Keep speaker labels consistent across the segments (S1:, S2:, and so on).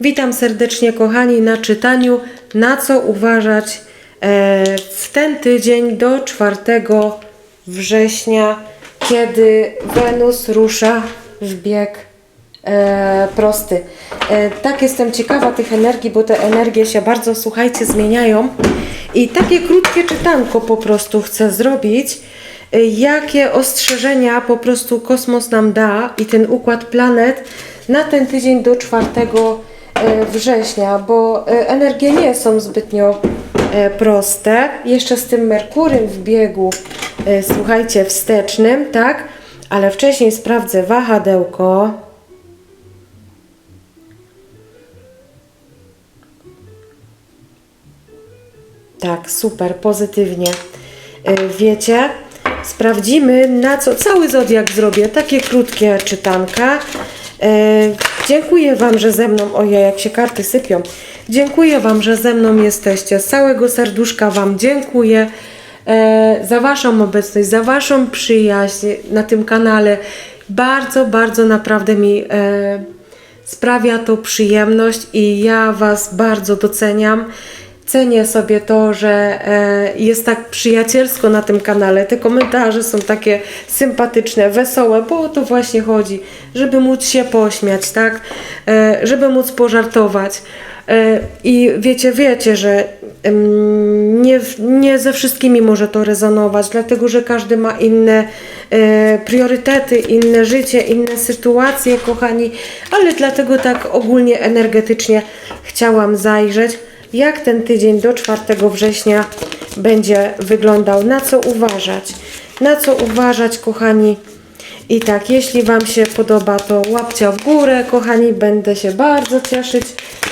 S1: Witam serdecznie, kochani, na czytaniu, na co uważać e, w ten tydzień do 4 września, kiedy Wenus rusza w bieg e, prosty. E, tak jestem ciekawa tych energii, bo te energie się bardzo, słuchajcie, zmieniają. I takie krótkie czytanko po prostu chcę zrobić. Jakie ostrzeżenia po prostu kosmos nam da i ten układ planet na ten tydzień do 4 e, września, bo e, energie nie są zbytnio e, proste. Jeszcze z tym Merkurym w biegu, e, słuchajcie, wstecznym, tak? Ale wcześniej sprawdzę wahadełko. Tak, super, pozytywnie. Wiecie, sprawdzimy na co cały zodiak zrobię. Takie krótkie czytanka. Dziękuję Wam, że ze mną. Ojej, jak się karty sypią. Dziękuję Wam, że ze mną jesteście. Z całego serduszka Wam dziękuję e, za Waszą obecność, za Waszą przyjaźń na tym kanale. Bardzo, bardzo naprawdę mi e, sprawia to przyjemność i ja Was bardzo doceniam. Cenię sobie to, że e, jest tak przyjacielsko na tym kanale. Te komentarze są takie sympatyczne, wesołe, bo o to właśnie chodzi, żeby móc się pośmiać, tak? E, żeby móc pożartować. E, I wiecie, wiecie, że nie, nie ze wszystkimi może to rezonować, dlatego że każdy ma inne priorytety, inne życie, inne sytuacje, kochani, ale dlatego tak ogólnie energetycznie chciałam zajrzeć, jak ten tydzień do 4 września będzie wyglądał, na co uważać, na co uważać, kochani. I tak, jeśli Wam się podoba, to łapcia w górę, kochani, będę się bardzo cieszyć.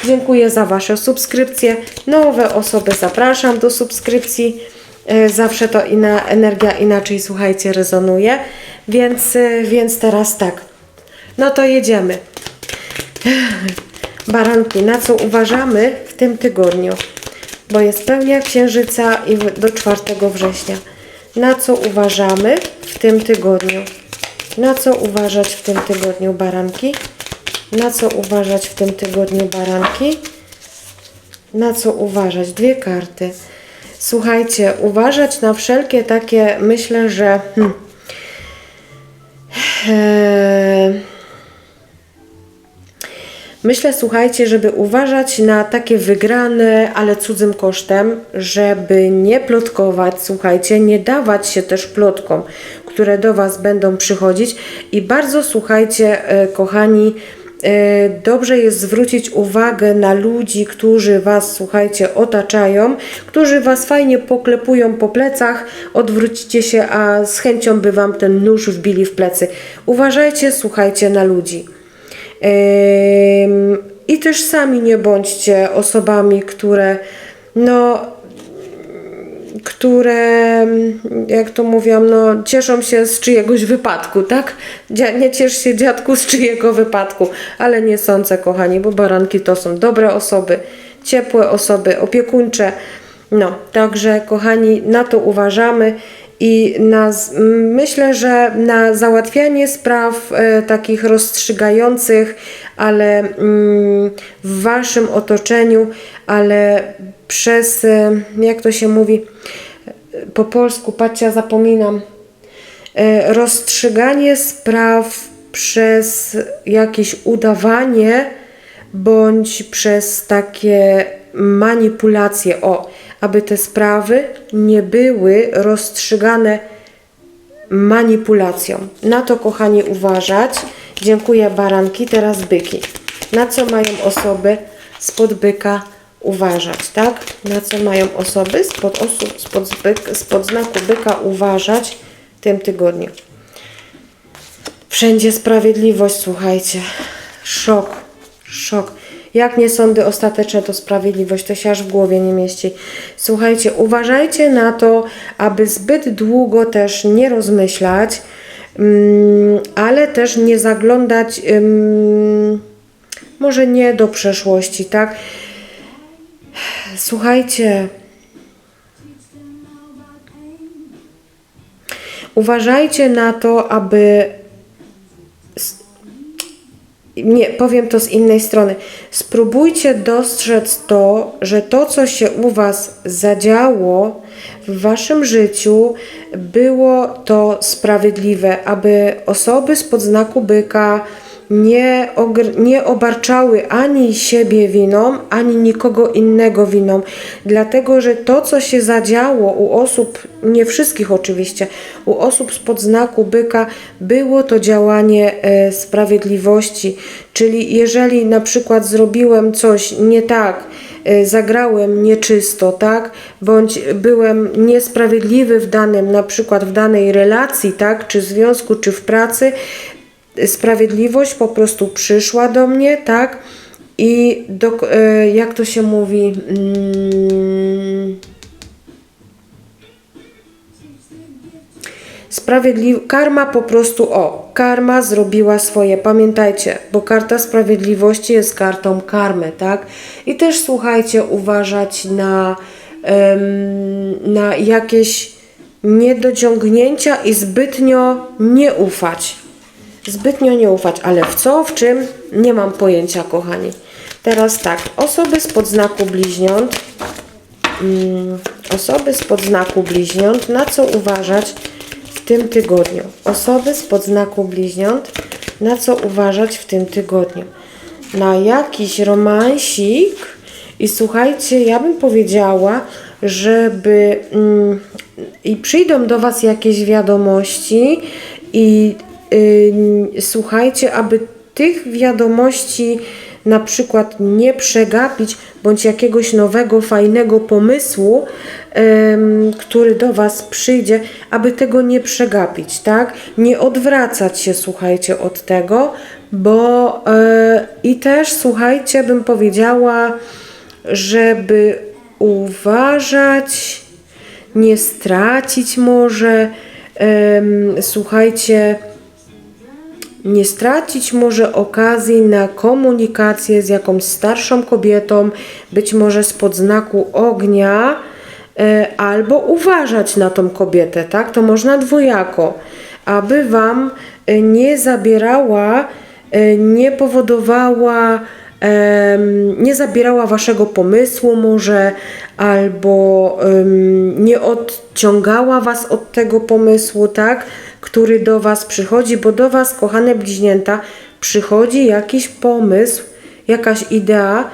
S1: Dziękuję za Wasze subskrypcje. Nowe osoby zapraszam do subskrypcji. E, Zawsze to inna energia inaczej, słuchajcie, rezonuje. Więc, e, więc teraz tak. No to jedziemy. Baranki, na co uważamy tym tygodniu? Bo jest pełnia księżyca i do 4 września. Na co uważamy w tym tygodniu? Na co uważać w tym tygodniu baranki? Na co uważać w tym tygodniu baranki? Na co uważać? Dwie karty. Słuchajcie, uważać na wszelkie takie, myślę, że. Hmm, Eee, Myślę, słuchajcie, żeby uważać na takie wygrane, ale cudzym kosztem, żeby nie plotkować, słuchajcie, nie dawać się też plotkom, które do Was będą przychodzić. I bardzo słuchajcie, e, kochani, e, dobrze jest zwrócić uwagę na ludzi, którzy Was, słuchajcie, otaczają, którzy Was fajnie poklepują po plecach, odwrócicie się, a z chęcią by Wam ten nóż wbili w plecy. Uważajcie, słuchajcie na ludzi. I też sami nie bądźcie osobami, które no które, jak to mówią, no, cieszą się z czyjegoś wypadku, tak? Nie ciesz się dziadku z czyjego wypadku, ale nie sądzę, kochani, bo baranki to są dobre osoby, ciepłe osoby, opiekuńcze. No, także, kochani, na to uważamy i na, myślę, że na załatwianie spraw e, takich rozstrzygających, ale mm, w Waszym otoczeniu, ale przez, e, jak to się mówi po polsku, patrzcie, zapominam, e, rozstrzyganie spraw przez jakieś udawanie bądź przez takie manipulacje, o, aby te sprawy nie były rozstrzygane manipulacją. Na to, kochani, uważać. Dziękuję, baranki. Teraz byki. Na co mają osoby spod byka uważać, tak? Na co mają osoby spod, osób, spod, byk, spod znaku byka uważać w tym tygodniu? Wszędzie sprawiedliwość, słuchajcie. Szok, szok. Jak nie sądy ostateczne, to sprawiedliwość. To się aż w głowie nie mieści. Słuchajcie, uważajcie na to, aby zbyt długo też nie rozmyślać, mm, ale też nie zaglądać, może nie do przeszłości, tak? Słuchajcie, uważajcie na to, aby nie, powiem to z innej strony. Spróbujcie dostrzec to, że to, co się u Was zadziało w Waszym życiu, było to sprawiedliwe, aby osoby spod znaku byka nie, nie obarczały ani siebie winą, ani nikogo innego winą, dlatego że to, co się zadziało u osób, nie wszystkich oczywiście, u osób spod znaku byka, było to działanie e, sprawiedliwości. Czyli jeżeli na przykład zrobiłem coś nie tak, e, zagrałem nieczysto, tak, bądź byłem niesprawiedliwy w danym, na przykład w danej relacji, tak, czy związku, czy w pracy, sprawiedliwość po prostu przyszła do mnie, tak? I do, e, jak to się mówi? Mm, Sprawiedli... Karma po prostu, o, karma zrobiła swoje. Pamiętajcie, bo karta sprawiedliwości jest kartą karmy, tak? I też słuchajcie, uważać na, na jakieś niedociągnięcia i zbytnio nie ufać. Zbytnio nie ufać, ale w co, w czym, nie mam pojęcia, kochani. Teraz tak, osoby spod znaku bliźniąt, mm, osoby spod znaku bliźniąt, na co uważać w tym tygodniu? Osoby spod znaku bliźniąt, na co uważać w tym tygodniu? Na jakiś romansik i słuchajcie, ja bym powiedziała, żeby mm, i przyjdą do Was jakieś wiadomości i słuchajcie, aby tych wiadomości na przykład nie przegapić, bądź jakiegoś nowego, fajnego pomysłu, który do Was przyjdzie, aby tego nie przegapić, tak? Nie odwracać się, słuchajcie, od tego, bo e, i też, słuchajcie, bym powiedziała, żeby uważać, nie stracić może, słuchajcie, nie stracić może okazji na komunikację z jakąś starszą kobietą, być może spod znaku ognia, e, albo uważać na tą kobietę, tak? To można dwojako, aby Wam e, nie zabierała, e, nie powodowała, nie zabierała Waszego pomysłu może, albo nie odciągała Was od tego pomysłu, tak? Który do Was przychodzi, bo do Was, kochane bliźnięta, przychodzi jakiś pomysł, jakaś idea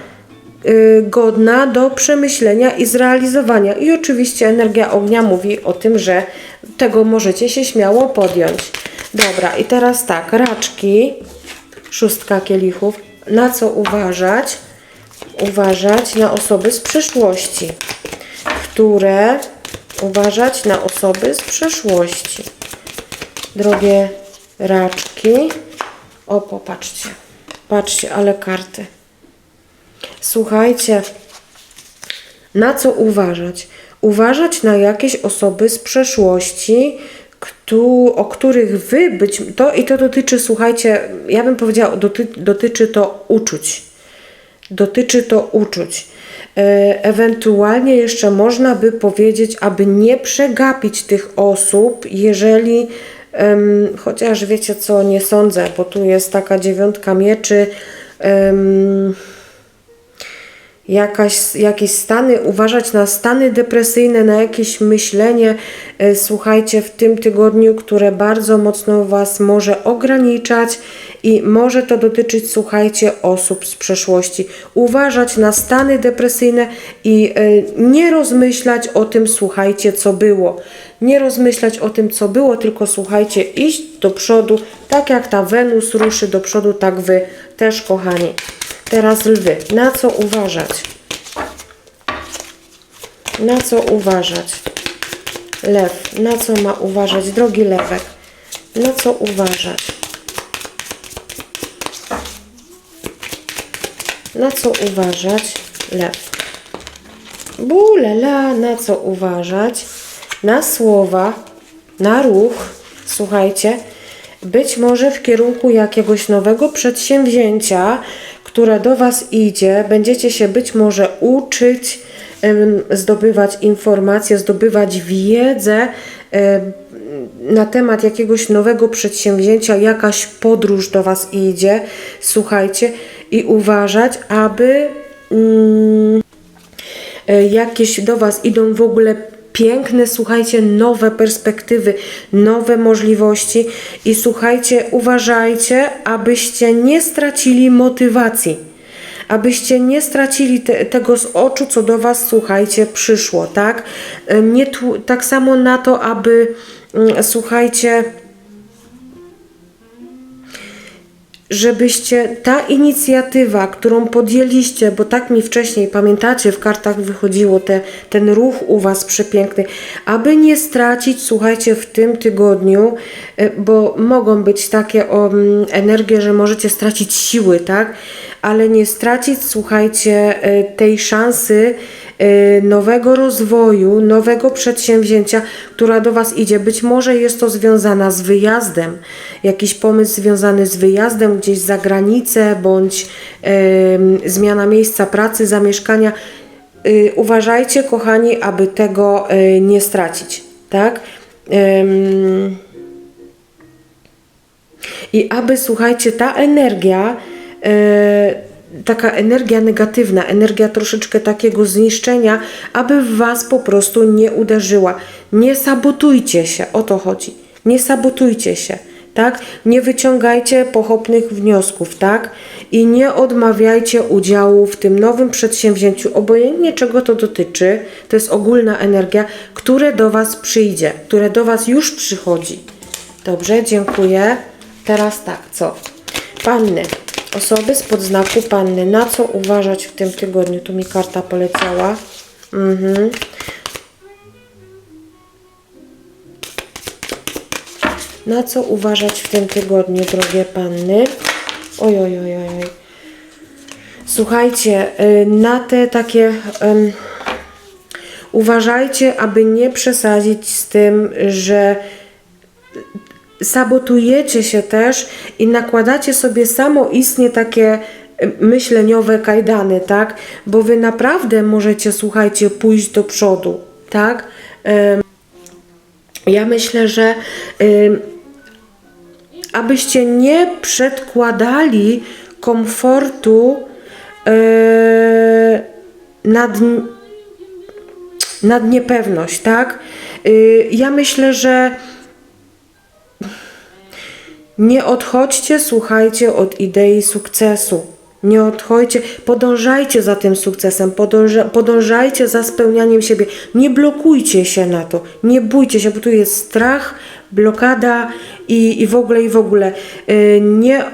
S1: y, godna do przemyślenia i zrealizowania. I oczywiście energia ognia mówi o tym, że tego możecie się śmiało podjąć. Dobra, i teraz tak, raczki, szóstka kielichów, na co uważać? Uważać na osoby z przeszłości, które uważać na osoby z przeszłości drogie raczki. O, popatrzcie. Patrzcie, ale karty. Słuchajcie, na co uważać? Uważać na jakieś osoby z przeszłości, któ- o których wy być to i to dotyczy, słuchajcie, ja bym powiedziała, doty, dotyczy to uczuć. Dotyczy to uczuć. E, Ewentualnie jeszcze można by powiedzieć, aby nie przegapić tych osób, jeżeli chociaż wiecie co, nie sądzę, bo tu jest taka dziewiątka mieczy. jakaś, jakieś stany, uważać na stany depresyjne, na jakieś myślenie, e, słuchajcie, w tym tygodniu, które bardzo mocno Was może ograniczać i może to dotyczyć, słuchajcie, osób z przeszłości. Uważać na stany depresyjne i e, nie rozmyślać o tym, słuchajcie, co było. Nie rozmyślać o tym, co było, tylko słuchajcie, iść do przodu, tak jak ta Wenus ruszy do przodu, tak Wy też, kochani. Teraz lwy. Na co uważać? Na co uważać? Lew. Na co ma uważać? Drogi lewek. Na co uważać? Na co uważać? Lew. Bulela, na co uważać? Na słowa, na ruch. Słuchajcie, być może w kierunku jakiegoś nowego przedsięwzięcia, które do Was idzie, będziecie się być może uczyć, zdobywać informacje, zdobywać wiedzę, na temat jakiegoś nowego przedsięwzięcia, jakaś podróż do Was idzie, słuchajcie, i uważać, aby mm, e, jakieś do Was idą w ogóle piękne, słuchajcie, nowe perspektywy, nowe możliwości i słuchajcie, uważajcie, abyście nie stracili motywacji abyście nie stracili te, tego z oczu, co do Was, słuchajcie, przyszło, tak? E, Nie tak samo na to, aby, mm, słuchajcie, żebyście ta inicjatywa, którą podjęliście, bo tak mi wcześniej, pamiętacie, w kartach wychodziło te, ten ruch u Was przepiękny, aby nie stracić, słuchajcie, w tym tygodniu, e, bo mogą być takie o, mm, energie, że możecie stracić siły, tak? Ale nie stracić, słuchajcie, e, tej szansy, nowego rozwoju, nowego przedsięwzięcia, która do Was idzie. Być może jest to związana z wyjazdem, jakiś pomysł związany z wyjazdem gdzieś za granicę, bądź zmiana miejsca pracy, zamieszkania. Y, uważajcie, kochani, aby tego y, nie stracić, tak? I aby, słuchajcie, ta energia, taka energia negatywna, energia troszeczkę takiego zniszczenia, aby w Was po prostu nie uderzyła. Nie sabotujcie się, o to chodzi. Nie sabotujcie się, tak? Nie wyciągajcie pochopnych wniosków, tak? I nie odmawiajcie udziału w tym nowym przedsięwzięciu, obojętnie czego to dotyczy, to jest ogólna energia, które do Was przyjdzie, które do Was już przychodzi. Dobrze, dziękuję. Teraz tak, co? Panny. Osoby z podznaku panny. Na co uważać w tym tygodniu? Tu mi karta poleciała. Mhm. Na co uważać w tym tygodniu, drogie panny? Oj, oj, oj, oj. Słuchajcie, y, na te takie. em, uważajcie, aby nie przesadzić z tym, że sabotujecie się też i nakładacie sobie samoistnie takie y, myśleniowe kajdany, tak? Bo wy naprawdę możecie, słuchajcie, pójść do przodu, tak? Ja myślę, że abyście nie przedkładali komfortu yy, nad, nad niepewność, tak? Yy, ja myślę, że nie odchodźcie, słuchajcie, od idei sukcesu. Nie odchodźcie, podążajcie za tym sukcesem, podąża, podążajcie za spełnianiem siebie. Nie blokujcie się na to, nie bójcie się, bo tu jest strach, blokada i, i w ogóle, i w ogóle. Yy, Nie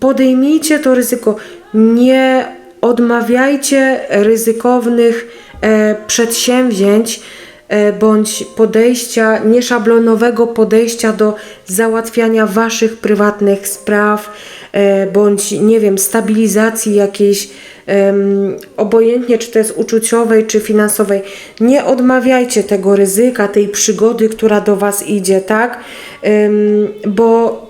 S1: podejmijcie to ryzyko, nie odmawiajcie ryzykownych e, przedsięwzięć, bądź podejścia, nieszablonowego podejścia do załatwiania waszych prywatnych spraw, e, bądź nie wiem, stabilizacji jakiejś, obojętnie czy to jest uczuciowej, czy finansowej. Nie odmawiajcie tego ryzyka, tej przygody, która do was idzie, tak? Bo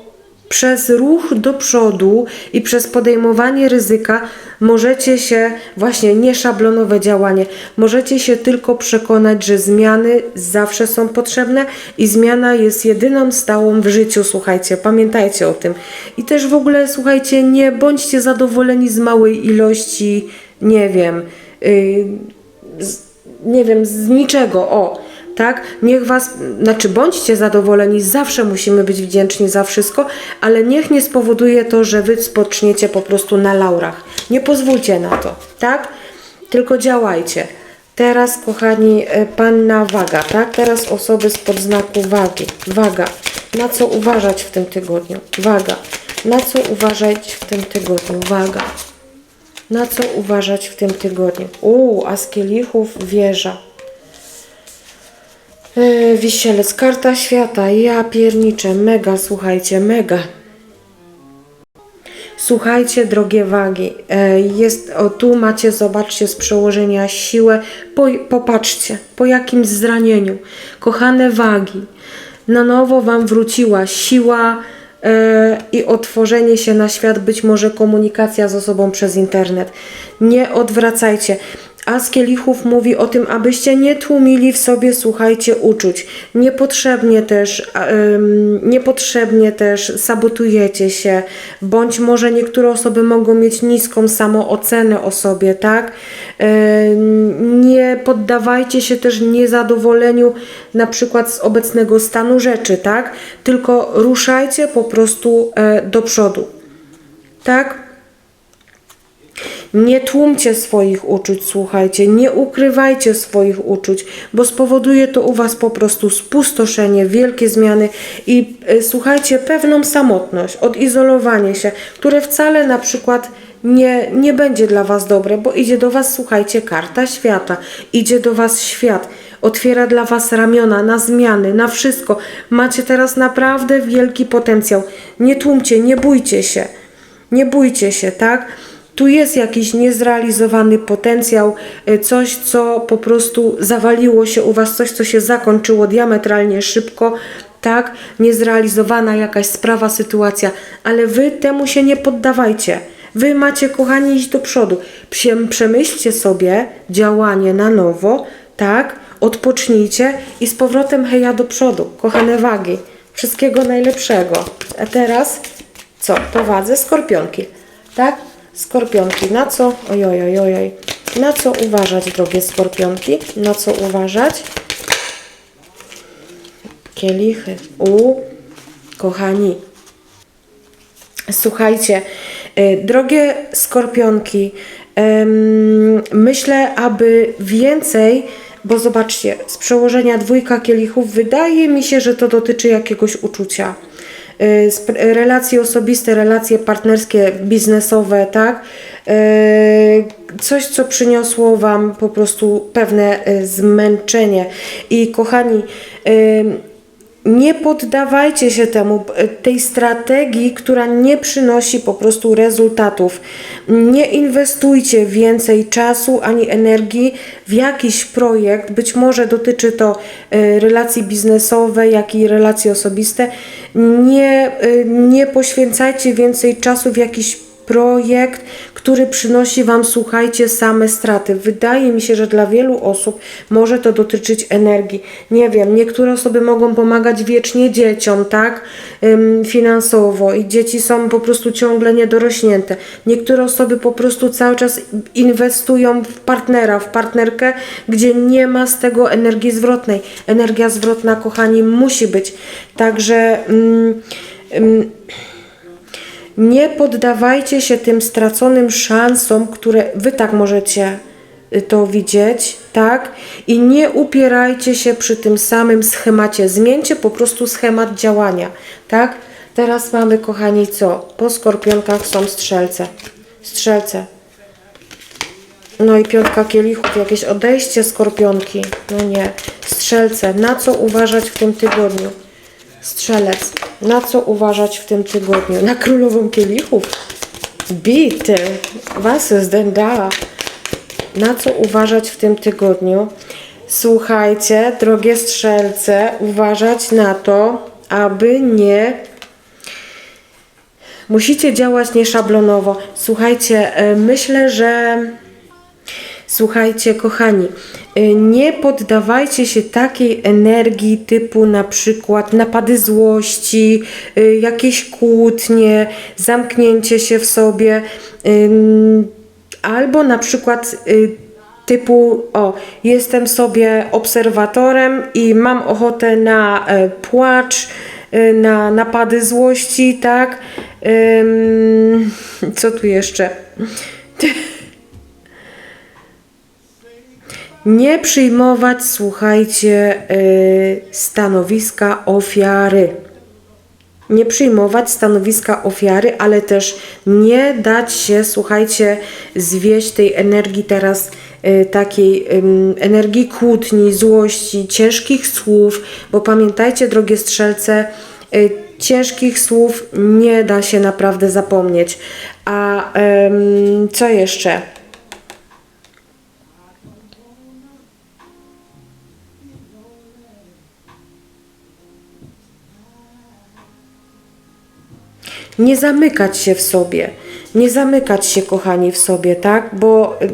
S1: przez ruch do przodu i przez podejmowanie ryzyka możecie się, właśnie nieszablonowe działanie, możecie się tylko przekonać, że zmiany zawsze są potrzebne i zmiana jest jedyną stałą w życiu, słuchajcie, pamiętajcie o tym. I też w ogóle, słuchajcie, nie bądźcie zadowoleni z małej ilości, nie wiem, yy, z, nie wiem, z niczego, o tak? Niech was, znaczy bądźcie zadowoleni, zawsze musimy być wdzięczni za wszystko, ale niech nie spowoduje to, że wy spoczniecie po prostu na laurach. Nie pozwólcie na to, tak? Tylko działajcie. Teraz, kochani, e, panna waga, tak? Teraz osoby z podznaku wagi. Waga. Na co uważać w tym tygodniu? Waga. Na co uważać w tym tygodniu? Waga. Na co uważać w tym tygodniu? Uuu, a z kielichów wieża. Yy, wisielec, karta świata, ja pierniczę, mega, słuchajcie, mega. Słuchajcie, drogie wagi, e, jest, o tu macie, zobaczcie z przełożenia siłę, po, popatrzcie, po jakim zranieniu. Kochane wagi, na nowo Wam wróciła siła e, i otworzenie się na świat, być może komunikacja z osobą przez internet. Nie odwracajcie. As kielichów mówi o tym, abyście nie tłumili w sobie, słuchajcie, uczuć. Niepotrzebnie też, em, niepotrzebnie też sabotujecie się, bądź może niektóre osoby mogą mieć niską samoocenę o sobie, tak? Em, Nie poddawajcie się też niezadowoleniu na przykład z obecnego stanu rzeczy, tak? Tylko ruszajcie po prostu e, do przodu. Tak? Nie tłumcie swoich uczuć, słuchajcie, nie ukrywajcie swoich uczuć, bo spowoduje to u Was po prostu spustoszenie, wielkie zmiany i e, słuchajcie, pewną samotność, odizolowanie się, które wcale na przykład nie, nie będzie dla Was dobre, bo idzie do Was, słuchajcie, karta świata, idzie do Was świat, otwiera dla Was ramiona na zmiany, na wszystko. Macie teraz naprawdę wielki potencjał. Nie tłumcie, nie bójcie się. Nie bójcie się, tak? Tu jest jakiś niezrealizowany potencjał, y, coś, co po prostu zawaliło się u Was, coś, co się zakończyło diametralnie szybko, tak? Niezrealizowana jakaś sprawa, sytuacja, ale Wy temu się nie poddawajcie. Wy macie, kochani, iść do przodu. Przemyślcie sobie działanie na nowo, tak? Odpocznijcie i z powrotem heja do przodu. Kochane wagi, wszystkiego najlepszego. A teraz co? Po wadze skorpionki, tak? Skorpionki, na co? Ojoj. Na co uważać, drogie skorpionki? Na co uważać? Kielichy. U, kochani, Słuchajcie, y, drogie skorpionki, myślę, aby więcej, bo zobaczcie, z przełożenia dwójka kielichów wydaje mi się, że to dotyczy jakiegoś uczucia. Y, Relacje osobiste, relacje partnerskie, biznesowe, tak? Y, Coś, co przyniosło Wam po prostu pewne y, zmęczenie. I kochani, nie poddawajcie się temu, tej strategii, która nie przynosi po prostu rezultatów. Nie inwestujcie więcej czasu ani energii w jakiś projekt. Być może dotyczy to e, relacji biznesowe, jak i relacji osobiste. Nie, e, nie poświęcajcie więcej czasu w jakiś projekt, który przynosi Wam, słuchajcie, same straty. Wydaje mi się, że dla wielu osób może to dotyczyć energii. Nie wiem, niektóre osoby mogą pomagać wiecznie dzieciom, tak? Finansowo i dzieci są po prostu ciągle niedorośnięte. Niektóre osoby po prostu cały czas inwestują w partnera, w partnerkę, gdzie nie ma z tego energii zwrotnej. Energia zwrotna, kochani, musi być. Także. Ym, nie poddawajcie się tym straconym szansom, które wy tak możecie y, to widzieć, tak? I nie upierajcie się przy tym samym schemacie. Zmieńcie po prostu schemat działania, tak? Teraz mamy, kochani, co? Po skorpionkach są strzelce. Strzelce. No i piątka kielichów, jakieś odejście skorpionki. No nie. Strzelce. Na co uważać w tym tygodniu? Strzelec. Na co uważać w tym tygodniu? Na królową kielichów. Bitte. Was denn da? Na co uważać w tym tygodniu? Słuchajcie, drogie strzelce, uważać na to, aby nie. Musicie działać nieszablonowo. Słuchajcie, e, myślę, że. Słuchajcie, kochani, y, nie poddawajcie się takiej energii typu na przykład napady złości, y, jakieś kłótnie, zamknięcie się w sobie, albo na przykład y, typu o, jestem sobie obserwatorem i mam ochotę na e, płacz, na napady złości, tak? Co tu jeszcze? Nie przyjmować, słuchajcie, y, stanowiska ofiary. Nie przyjmować stanowiska ofiary, ale też nie dać się, słuchajcie, zwieść tej energii teraz y, takiej energii kłótni, złości, ciężkich słów, bo pamiętajcie, drogie strzelce, y, ciężkich słów nie da się naprawdę zapomnieć. A co jeszcze? nie zamykać się w sobie, nie zamykać się, kochani, w sobie, tak? Bo y,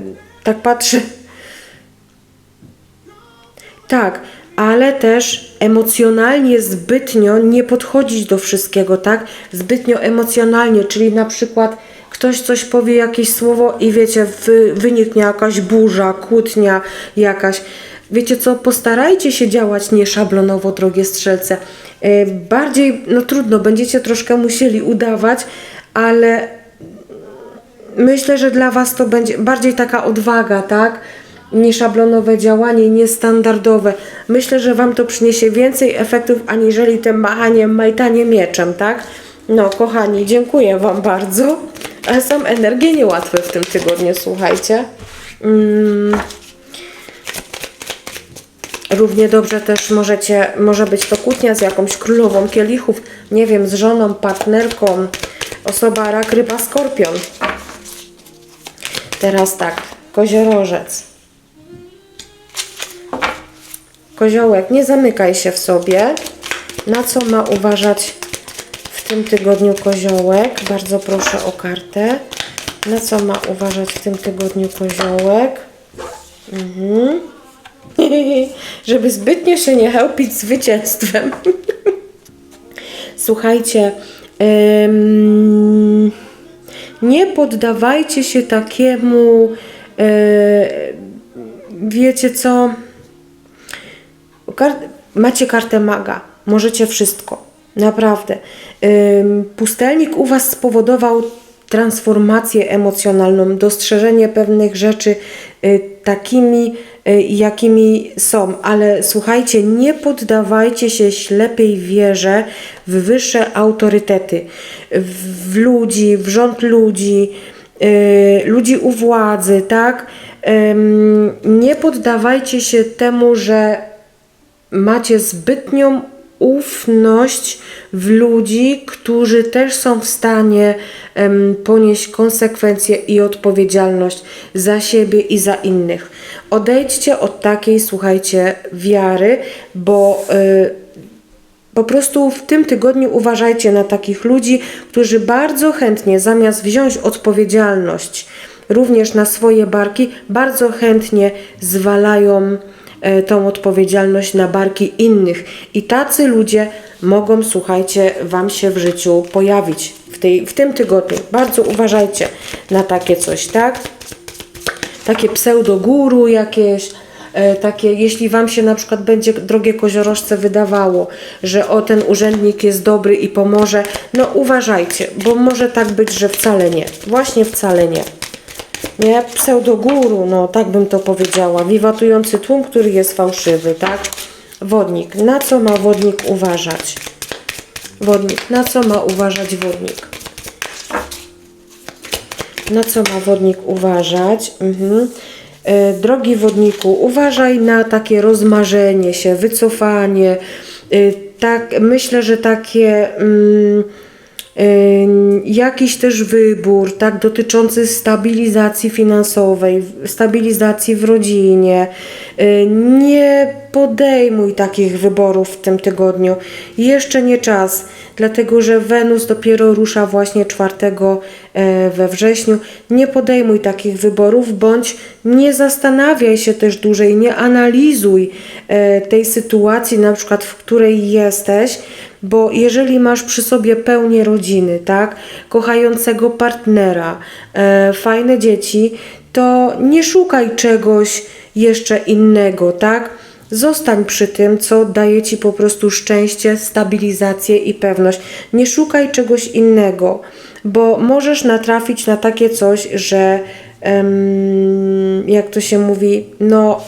S1: tak patrzę. Tak, ale też emocjonalnie zbytnio nie podchodzić do wszystkiego, tak? Zbytnio emocjonalnie, czyli na przykład ktoś coś powie jakieś słowo i wiecie, wy, wyniknie jakaś burza, kłótnia jakaś. Wiecie co, postarajcie się działać nieszablonowo, drogie strzelce. Yy, Bardziej, no trudno, będziecie troszkę musieli udawać, ale myślę, że dla Was to będzie bardziej taka odwaga, tak? Nieszablonowe działanie, niestandardowe. Myślę, że Wam to przyniesie więcej efektów, aniżeli tym machaniem, majtanie mieczem, tak? No, kochani, dziękuję Wam bardzo. Ale są energie niełatwe w tym tygodniu, słuchajcie. Mm. Równie dobrze też możecie, może być to kłótnia z jakąś królową kielichów, nie wiem, z żoną, partnerką, osoba rak, ryba, skorpion. Teraz tak, koziorożec. Koziołek, nie zamykaj się w sobie. Na co ma uważać w tym tygodniu koziołek? Bardzo proszę o kartę. Na co ma uważać w tym tygodniu koziołek? Mhm. Żeby zbytnio się nie chełpić zwycięstwem. Słuchajcie, em, nie poddawajcie się takiemu, e, wiecie co, Kar- macie kartę maga, możecie wszystko, naprawdę. Ym, pustelnik u Was spowodował transformację emocjonalną, dostrzeżenie pewnych rzeczy y, takimi, y, jakimi są, ale słuchajcie, nie poddawajcie się ślepej wierze w wyższe autorytety, w, ludzi, w rząd ludzi, y, ludzi u władzy, tak? Nie poddawajcie się temu, że macie zbytnią ufność w ludzi, którzy też są w stanie em, ponieść konsekwencje i odpowiedzialność za siebie i za innych. Odejdźcie od takiej, słuchajcie, wiary, bo y, po prostu w tym tygodniu uważajcie na takich ludzi, którzy bardzo chętnie, zamiast wziąć odpowiedzialność również na swoje barki, bardzo chętnie zwalają e, tą odpowiedzialność na barki innych. I tacy ludzie mogą, słuchajcie, Wam się w życiu pojawić w, tej, w tym tygodniu. Bardzo uważajcie na takie coś, tak? takie pseudoguru jakieś, e, takie, jeśli Wam się na przykład będzie, drogie koziorożce, wydawało, że o ten urzędnik jest dobry i pomoże, no uważajcie, bo może tak być, że wcale nie. Właśnie wcale nie. Nie, pseudoguru, no tak bym to powiedziała. Wiwatujący tłum, który jest fałszywy, tak? Wodnik. Na co ma wodnik uważać? Wodnik. Na co ma uważać wodnik? Na co ma wodnik uważać? Mhm. E, Drogi wodniku, uważaj na takie rozmarzenie się, wycofanie. E, Tak, myślę, że takie mm, jakiś też wybór, tak, dotyczący stabilizacji finansowej, stabilizacji w rodzinie. E, Nie podejmuj takich wyborów w tym tygodniu. Jeszcze nie czas, dlatego że Wenus dopiero rusza właśnie 4 e, we wrześniu. Nie podejmuj takich wyborów, bądź nie zastanawiaj się też dłużej, nie analizuj tej sytuacji, na przykład w której jesteś, bo jeżeli masz przy sobie pełnię rodziny, tak, kochającego partnera, e, fajne dzieci, to nie szukaj czegoś jeszcze innego, tak? Zostań przy tym, co daje ci po prostu szczęście, stabilizację i pewność. Nie szukaj czegoś innego, bo możesz natrafić na takie coś, że em, jak to się mówi, no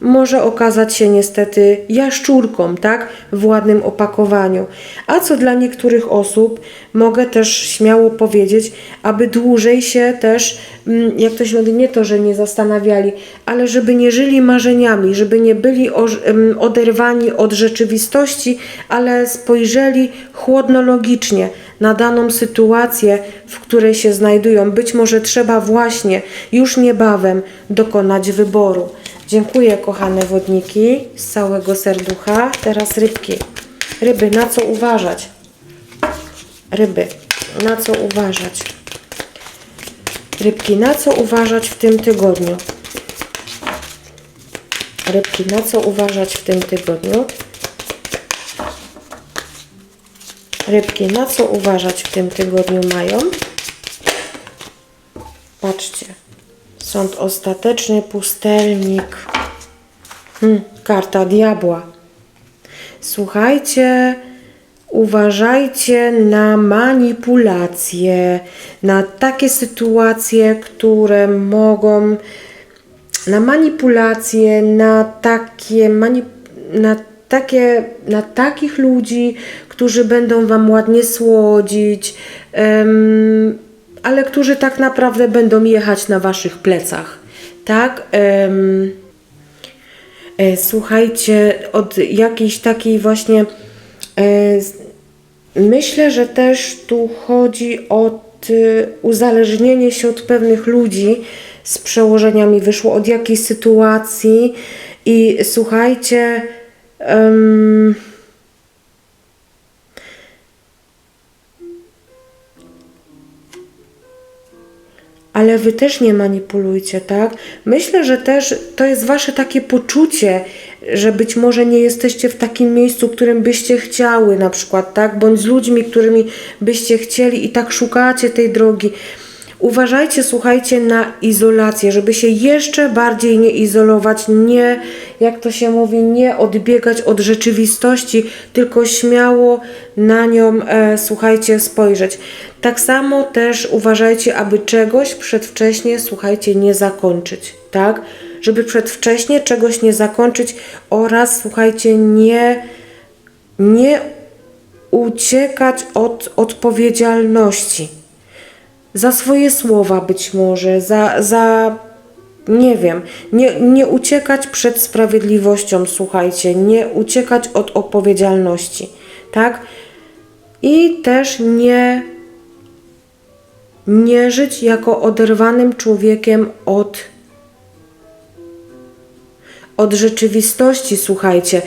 S1: może okazać się niestety jaszczurką, tak, w ładnym opakowaniu. A co dla niektórych osób, mogę też śmiało powiedzieć, aby dłużej się też, mm, jak to się mówi, nie to, że nie zastanawiali, ale żeby nie żyli marzeniami, żeby nie byli em, oderwani od rzeczywistości, ale spojrzeli chłodnologicznie na daną sytuację, w której się znajdują. Być może trzeba właśnie już niebawem dokonać wyboru. Dziękuję, kochane wodniki, z całego serducha. Teraz rybki. Ryby, na co uważać? Ryby, na co uważać? Rybki, na co uważać w tym tygodniu? Rybki, na co uważać w tym tygodniu? Rybki, na co uważać w tym tygodniu mają? Patrzcie. Sąd ostateczny, pustelnik. Hmm, karta diabła. Słuchajcie, uważajcie na manipulacje, na takie sytuacje, które mogą, na manipulacje, na takie, mani, na takie, na takich ludzi, którzy będą wam ładnie słodzić, em, ale którzy tak naprawdę będą jechać na waszych plecach, tak? E, Słuchajcie, od jakiejś takiej właśnie. e, Myślę, że też tu chodzi o ty- uzależnienie się od pewnych ludzi z przełożeniami. Wyszło od jakiejś sytuacji i słuchajcie. em, ale wy też nie manipulujcie, tak? Myślę, że też to jest wasze takie poczucie, że być może nie jesteście w takim miejscu, którym byście chciały, na przykład, tak? Bądź z ludźmi, którymi byście chcieli i tak szukacie tej drogi. Uważajcie, słuchajcie, na izolację, żeby się jeszcze bardziej nie izolować, nie, jak to się mówi, nie odbiegać od rzeczywistości, tylko śmiało na nią, e, słuchajcie, spojrzeć. Tak samo też uważajcie, aby czegoś przedwcześnie, słuchajcie, nie zakończyć, tak? Żeby przedwcześnie czegoś nie zakończyć oraz, słuchajcie, nie, nie uciekać od odpowiedzialności za swoje słowa być może, za, za nie wiem, nie, nie uciekać przed sprawiedliwością, słuchajcie, nie uciekać od odpowiedzialności, tak? I też nie, nie żyć jako oderwanym człowiekiem od, od rzeczywistości, słuchajcie.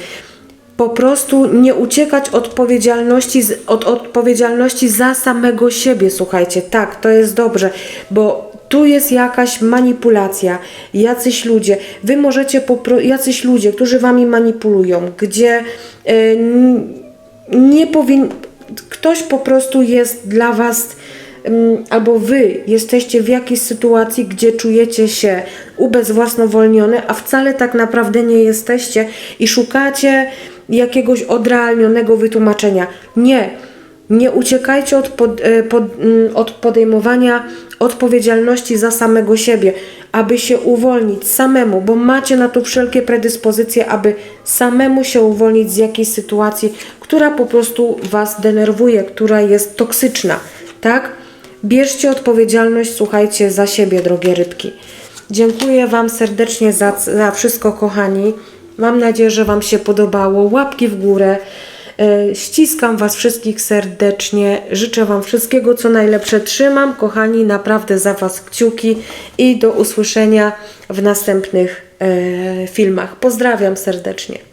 S1: Po prostu nie uciekać odpowiedzialności, od odpowiedzialności za samego siebie, słuchajcie. Tak, to jest dobrze, bo tu jest jakaś manipulacja, jacyś ludzie. Wy możecie, popro- jacyś ludzie, którzy wami manipulują, gdzie n- nie powin... ktoś po prostu jest dla was albo wy jesteście w jakiejś sytuacji, gdzie czujecie się ubezwłasnowolnione, a wcale tak naprawdę nie jesteście i szukacie jakiegoś odrealnionego wytłumaczenia. Nie, nie uciekajcie od, pod, e, pod, mm, od podejmowania odpowiedzialności za samego siebie, aby się uwolnić samemu, bo macie na to wszelkie predyspozycje, aby samemu się uwolnić z jakiejś sytuacji, która po prostu was denerwuje, która jest toksyczna, tak? Bierzcie odpowiedzialność, słuchajcie, za siebie, drogie rybki. Dziękuję Wam serdecznie za, za wszystko, kochani. Mam nadzieję, że Wam się podobało. Łapki w górę. E, Ściskam Was wszystkich serdecznie. Życzę Wam wszystkiego, co najlepsze. Trzymam, kochani, naprawdę za Was kciuki i do usłyszenia w następnych e, filmach. Pozdrawiam serdecznie.